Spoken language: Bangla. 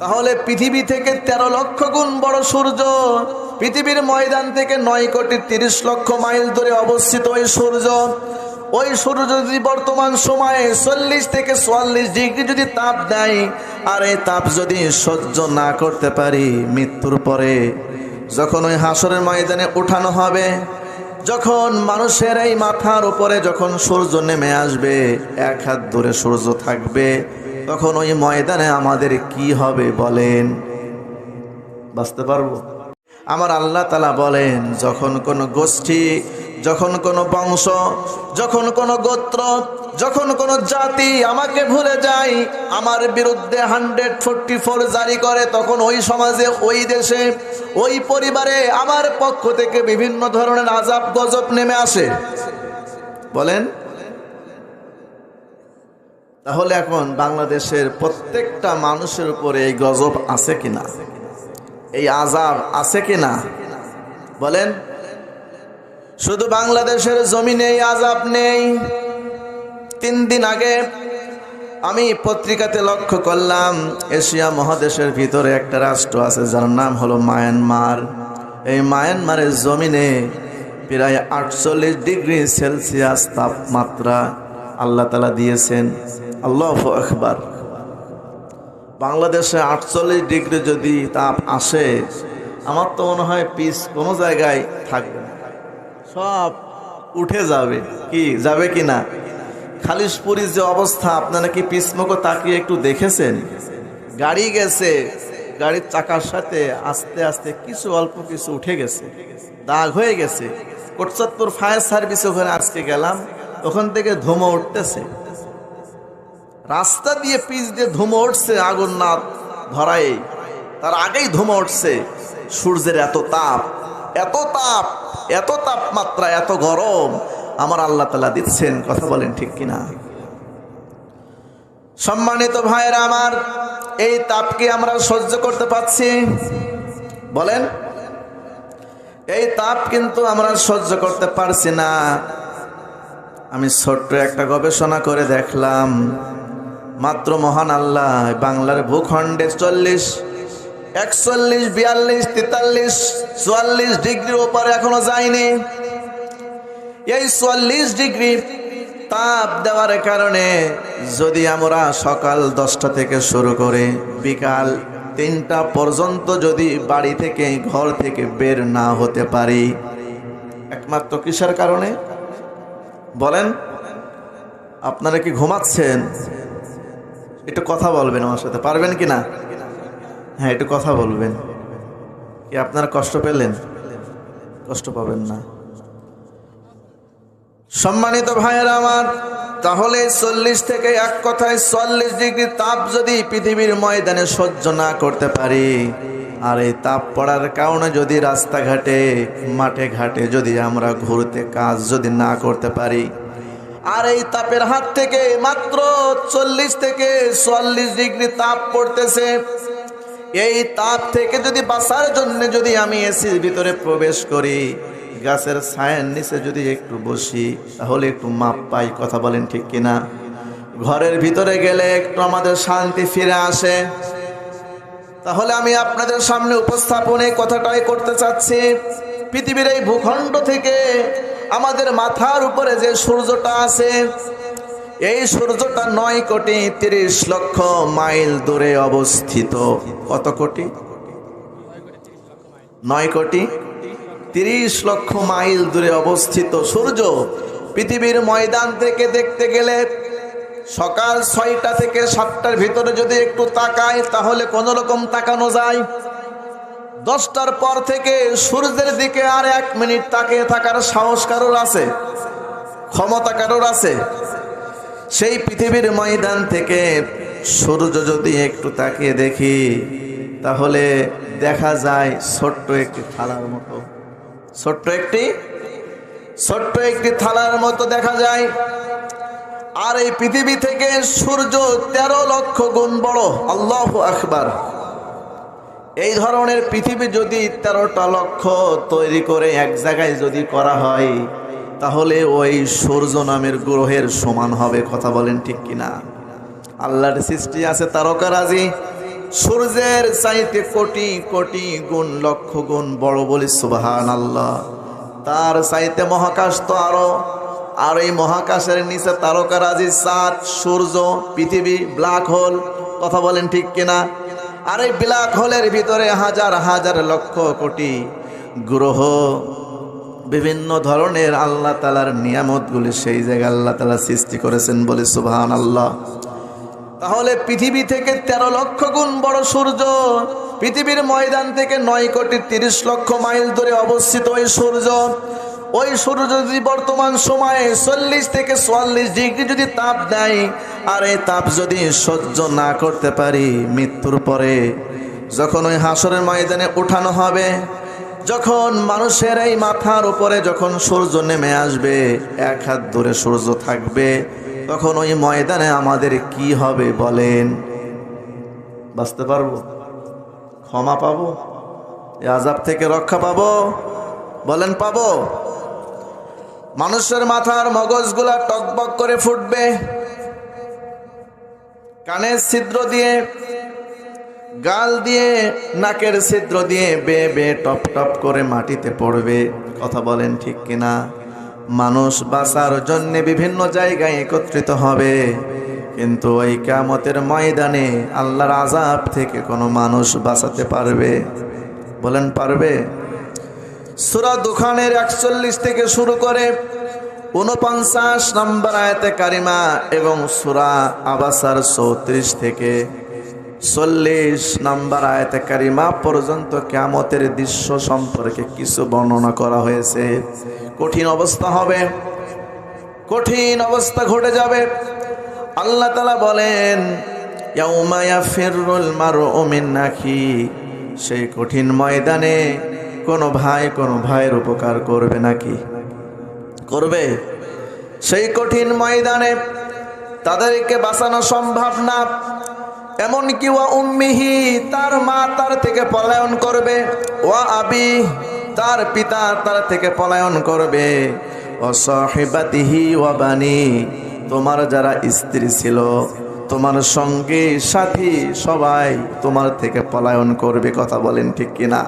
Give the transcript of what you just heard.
তাহলে পৃথিবী থেকে তেরো লক্ষ গুণ বড় সূর্য। পৃথিবীর ময়দান থেকে নয় কোটি তিরিশ লক্ষ মাইল দূরে অবস্থিত ওই সূর্য। ওই সূর্য যদি বর্তমান সময়ে চল্লিশ থেকে চুয়াল্লিশ ডিগ্রি যদি তাপ দেয়, আর এই তাপ যদি সহ্য না করতে পারি মৃত্যুর পরে, যখন ওই হাসরের ময়দানে উঠানো হবে, যখন মানুষের এই মাথার উপরে যখন সূর্য নেমে আসবে, এক হাত ধরে সূর্য থাকবে তখন ওই ময়দানে আমাদের কি হবে বলেন। বাঁচতে পারব? আমার আল্লাহ তালা বলেন, যখন কোনো গোষ্ঠী, যখন কোনো বংশ, যখন কোনো গোত্র, যখন কোনো জাতি আমাকে ভুলে যায়, আমার বিরুদ্ধে হান্ড্রেড ফোরটি ফোর জারি করে, তখন ওই সমাজে, ওই দেশে, ওই পরিবারে আমার পক্ষ থেকে বিভিন্ন ধরনের আজাব গজব নেমে আসে। বলেন? তাহলে এখন বাংলাদেশের প্রত্যেকটা মানুষের উপরে এই গজব আছে কিনা? এই আজাব আছে কিনা? বলেন। শুধু বাংলাদেশের জমিনে এই আজাব নেই। তিন দিন আগে আমি পত্রিকাতে লক্ষ্য করলাম, এশিয়া মহাদেশের ভিতরে একটা রাষ্ট্র আছে, যার নাম হলো মায়ানমার। এই মায়ানমারের জমিনে প্রায় আটচল্লিশ ডিগ্রি সেলসিয়াস তাপমাত্রা আল্লাহ তালা দিয়েছেন। আল্লাহ আকবার। বাংলাদেশে আটচল্লিশ ডিগ্রি যদি তাপ আসে, আমার তো মনে হয় পিস কোনো জায়গায় থাকবে না। সব উঠে যাবে। কি যাবে কি না? খালিশপুরীর যে অবস্থা, আপনারা কি পিসমুখো তাকিয়ে একটু দেখেছেন? গাড়ি গেছে, গাড়ির চাকার সাথে আস্তে আস্তে কিছু অল্প কিছু উঠে গেছে। দাগ হয়ে গেছে। কোটচাঁদপুর ফায়ার সার্ভিস ওখানে আজকে গেলাম, ওখান থেকে ধুমো উঠতেছে। রাস্তা দিয়ে পিচ দিয়ে ধুমো উঠছে আগুন না ধরাই তার আগেই ধুমো উঠছে। সূর্যের এত তাপ এত তাপ, এত তাপমাত্রা, এত গরম। আমার আল্লাহ তালা দিচ্ছেন, কথা বলেন ঠিক কিনা? সম্মানিত ভাইয়েরা আমার, এই তাপকে আমরা সহ্য করতে পারছি। বলেন, এই তাপ কিন্তু আমরা সহ্য করতে পারছি না। আমি ছোট্ট একটা গবেষণা করে দেখলাম। মাত্র মহান আল্লাহ, বাংলার ভূখণ্ডে চল্লিশ, একচল্লিশ, বিয়াল্লিশ, তেতাল্লিশ, চুয়াল্লিশ ডিগ্রির ওপরে এখনও যায়নি। এই চুয়াল্লিশ ডিগ্রি তাপ দেওয়ার কারণে যদি আমরা সকাল দশটা থেকে শুরু করে, বিকাল তিনটা পর্যন্ত যদি বাড়ি থেকে, ঘর থেকে বের না হতে পারি, একমাত্র কিসের কারণে? বলেন, আপনারা কি ঘুমাচ্ছেন? একটু কথা বলবেন আমার সাথে। পারবেন কি না? হ্যাঁ একটু কথা বলবেন। কি আপনারা কষ্ট পেলেন? কষ্ট পাবেন না। সম্মানিত ভাইয়েরা আমার, তাহলে চল্লিশ থেকে এক কথায় চল্লিশ ডিগ্রি তাপ যদি পৃথিবীর ময়দানে সহ্য না করতে পারি, আর এই তাপ পড়ার কারণে যদি রাস্তাঘাটে, মাঠে ঘাটে যদি আমরা ঘুরতে কাজ যদি না করতে পারি আর এই তাপের হাত থেকে মাত্র চল্লিশ থেকে চুয়াল্লিশ ডিগ্রি তাপ পড়তেছে। এই তাপ থেকে যদি বাঁচার জন্য যদি আমি এসির ভিতরে প্রবেশ করি, গাছের ছায়ের নিচে যদি একটু বসি, তাহলে একটু মাপ পাই, কথা বলেন ঠিক কিনা? ঘরের ভিতরে গেলে একটু আমাদের শান্তি ফিরে আসে। তাহলে আমি আপনাদের সামনে উপস্থাপনে কথাটাই করতে চাচ্ছি। পৃথিবীর এই ভূখণ্ড থেকে আমাদের মাথার উপরে যে সূর্যটা আছে, এই সূর্যটা নয় কোটি তিরিশ লক্ষ মাইল দূরে অবস্থিত। কত কোটি? নয় কোটি তিরিশ লক্ষ মাইল দূরে অবস্থিত সূর্য পৃথিবীর ময়দান থেকে দেখতে গেলে সকাল ছয়টা থেকে সাতটার ভিতরে যদি একটু তাকায়, তাহলে কোনো রকম তাকানো যায়। দশটার পর থেকে সূর্যের দিকে আর এক মিনিট তাকিয়ে থাকার সাহস কারোর আছে? ক্ষমতা কারোর আছে? সেই পৃথিবীর ময়দান থেকে সূর্য যদি একটু তাকিয়ে দেখি, তাহলে দেখা যায় ছোট্ট একটি থালার মতো। ছোট্ট একটি? ছোট্ট একটি থালার মতো দেখা যায়। আর এই পৃথিবী থেকে সূর্য তেরো লক্ষ গুণ বড়। আল্লাহ আকবার। এই ধরনের পৃথিবী যদি তেরোটা লক্ষ তৈরি করে এক জায়গায় যদি করা হয়, তাহলে ওই সূর্য নামের গ্রহের সমান হবে, কথা বলেন ঠিক কিনা? আল্লাহর সৃষ্টি আছে তারকারাজি সূর্যের চাইতে কোটি কোটি গুণ লক্ষ গুণ বড় বলি সুবাহান আল্লাহ তার চাইতে মহাকাশ তো আরও। আর এই মহাকাশের নিচে তারকারাজি চাঁদ সূর্য, পৃথিবী, ব্ল্যাক হোল, কথা বলেন ঠিক কিনা? আর এই ব্ল্যাক হোলের ভিতরে হাজার হাজার লক্ষ কোটি গ্রহ, বিভিন্ন ধরনের আল্লাহ তালার নিয়ামতগুলি সেই জায়গায় আল্লাহ তালা সৃষ্টি করেছেন বলে সুবহান আল্লাহ তাহলে পৃথিবী থেকে তেরো লক্ষ গুণ বড় সূর্য, পৃথিবীর ময়দান থেকে নয় কোটি তিরিশ লক্ষ মাইল দূরে অবস্থিত ওই সূর্য। ওই সূর্য যদি বর্তমান সময়ে চল্লিশ থেকে চুয়াল্লিশ ডিগ্রি যদি তাপ দেয় আর এই তাপ যদি সহ্য না করতে পারি, মৃত্যুর পরে যখন ওই হাসরের ময়দানে উঠানো হবে, যখন মানুষের এই মাথার উপরে যখন সূর্য নেমে আসবে, এক হাত দূরে সূর্য থাকবে, তখন ওই ময়দানে আমাদের কি হবে বলেন? বাঁচতে পারব? ক্ষমা পাবো? আজাব থেকে রক্ষা পাবো? বলেন পাবো। মানুষের মাথার মগজগুলা টকবক করে ফুটবে। কানের ছিদ্র দিয়ে, গাল দিয়ে, নাকের ছিদ্র দিয়ে বে বে টপ টপ করে মাটিতে পড়বে। কথা বলেন ঠিক কিনা? মানুষ বাঁচার জন্য বিভিন্ন জায়গায় একত্রিত হবে। কিন্তু ওই কামতের ময়দানে আল্লাহর আজাব থেকে কোনো মানুষ বাঁচাতে পারবে? বলেন পারবে? সুরা দুখানের একচল্লিশ থেকে শুরু করে উনপঞ্চাশ নম্বর আয়তে কারিমা এবং সুরা আবাসার চৌত্রিশ থেকে চল্লিশ নম্বর আয়তে কারিমা পর্যন্ত কেমতের দৃশ্য সম্পর্কে কিছু বর্ণনা করা হয়েছে। কঠিন অবস্থা হবে। কঠিন অবস্থা ঘটে যাবে। আল্লাহ তালা বলেন ইয়াউমায়া নাকি সেই কঠিন ময়দানে কোনো ভাই কোনো ভাইয়ের উপকার করবে নাকি? করবে। সেই কঠিন ময়দানে তাদেরকে বাঁচানো সম্ভব না। এমনকি ওয়া উম্মিহি, তার মা তার থেকে পলায়ন করবে। ওয়া আবি, তার পিতা তার থেকে পলায়ন করবে। ও সাহিবাতিহি ওয়া বানি, তোমার যারা স্ত্রী ছিল, তোমার সঙ্গে সাথী সবাই তোমার থেকে পলায়ন করবে। কথা বলেন ঠিক কিনা?